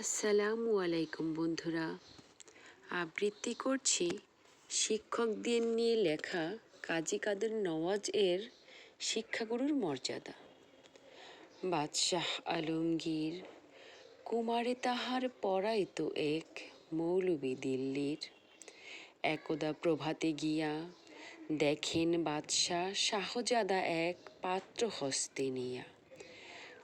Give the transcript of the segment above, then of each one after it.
আসসালামু আলাইকুম বন্ধুরা। আবৃত্তি করছি শিক্ষকদের নিয়ে লেখা কাজী কাদের নওয়াজ এর শিক্ষাগুরুর মর্যাদা। বাদশাহ আলমগীর কুমারে তাহার পড়াইত এক মৌলবী দিল্লির। একদা প্রভাতে গিয়া দেখেন বাদশাহ শাহজাদা এক পাত্র হস্তে নিয়া।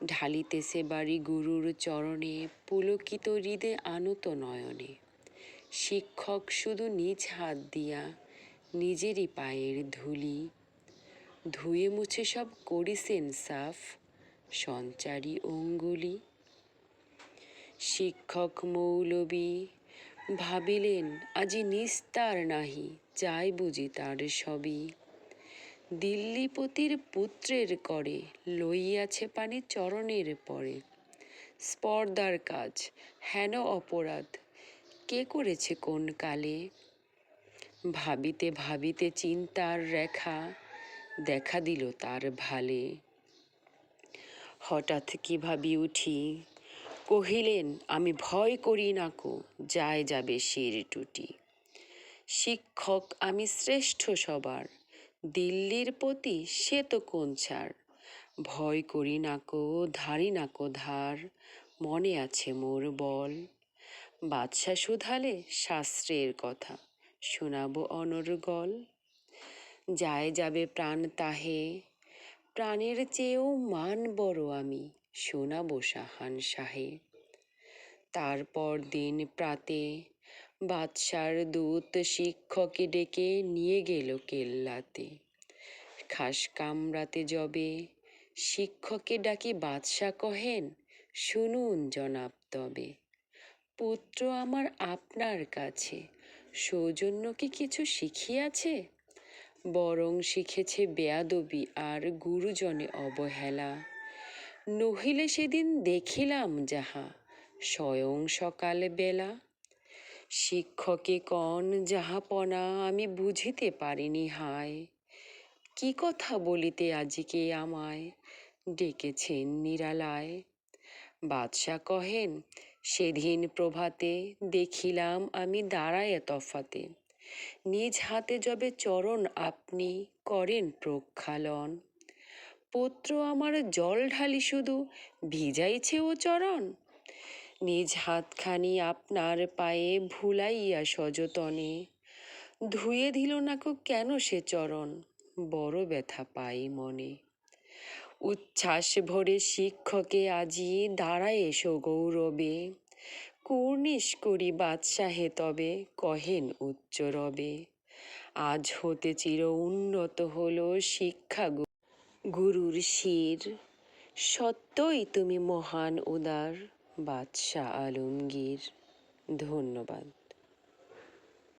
ঢালিতেছে বাড়ি গুরুর চরণে পুলকিত হৃদে আনত নয়নে। শিক্ষক শুধু নিজ হাত দিয়া নিজেরই পায়ের ধুলি, ধুয়ে মুছে সব করিছেন সাফ, সঞ্চারী অঙ্গুলি। শিক্ষক মৌলবী ভাবিলেন, আজি নিস্তার নাহি যাই বুঝি তার সবই। দিল্লিপতির পুত্রের করে লইয়াছে পানি চরণের পরে। স্পর্ধার কাজ, হেন অপরাধ, কে করেছে কোন কালে? ভাবিতে ভাবিতে চিন্তার রেখা দেখা দিল তার ভালে। হঠাৎ কি ভাবি উঠি, কহিলেন, আমি ভয় করি না কো, যায় যাবে শির টুটি। শিক্ষক আমি শ্রেষ্ঠ সবার দিল্লির প্রতি সে তো কোন ছাড়? ভয় করি নাকো ধারি নাকো ধার, মনে আছে মোর বল। বাদশা শুধালে শাস্ত্রের কথা, শোনাবো অনর্গল যায় যাবে প্রাণ তাহে, প্রাণের চেয়েও মান বড় আমি, শোনাবো সাহান শাহে। তারপর দিন প্রাতে বাদশার দূত শিক্ষকে ডেকে নিয়ে গেল কেল্লাতে। খাস কামরাতে যবে শিক্ষকে ডাকি বাদশা কহেন, শুনুন জনাব তবে, পুত্র আমার আপনার কাছে সৌজন্য কি কিছু শিখিয়াছে? বরং শিখেছে বেয়াদবি আর গুরুজনে অবহেলা। নহিলে সেদিন দেখিলাম যাহা, স্বয়ং সকাল বেলা শিক্ষকে কন যাহাপনা আমি বুঝিতে পারিনি হায়। কি কথা বলিতে আজিকে আমায়? ডেকেছেন নিরালায়। বাদশা কহেন, সেদিন প্রভাতে দেখিলাম আমি দাঁড়ায় তফাতে। নিজ হাতে যবে চরণ আপনি করেন প্রক্ষালন। পুত্র আমার জল ঢালি শুধু, ভিজাইছে ও চরণ। নিজ হাতখানি আপনার পায়ে ভুলাইয়া সযতনে। ধুয়ে দিল নাকো কেন সে চরণ? বড় ব্যথা পাই মনে। উচ্ছ্বাস ভরে শিক্ষকে আজি দাঁড়ায় এসো গৌরবে। কুর্নিশ করি বাদশাহে তবে, কহেন উচ্চ রবে। আজ হতে চির উন্নত হলো শিক্ষা গুরুর শির, সত্যই তুমি মহান উদার। বাদশাহ আলমগীর ধন্যবাদ।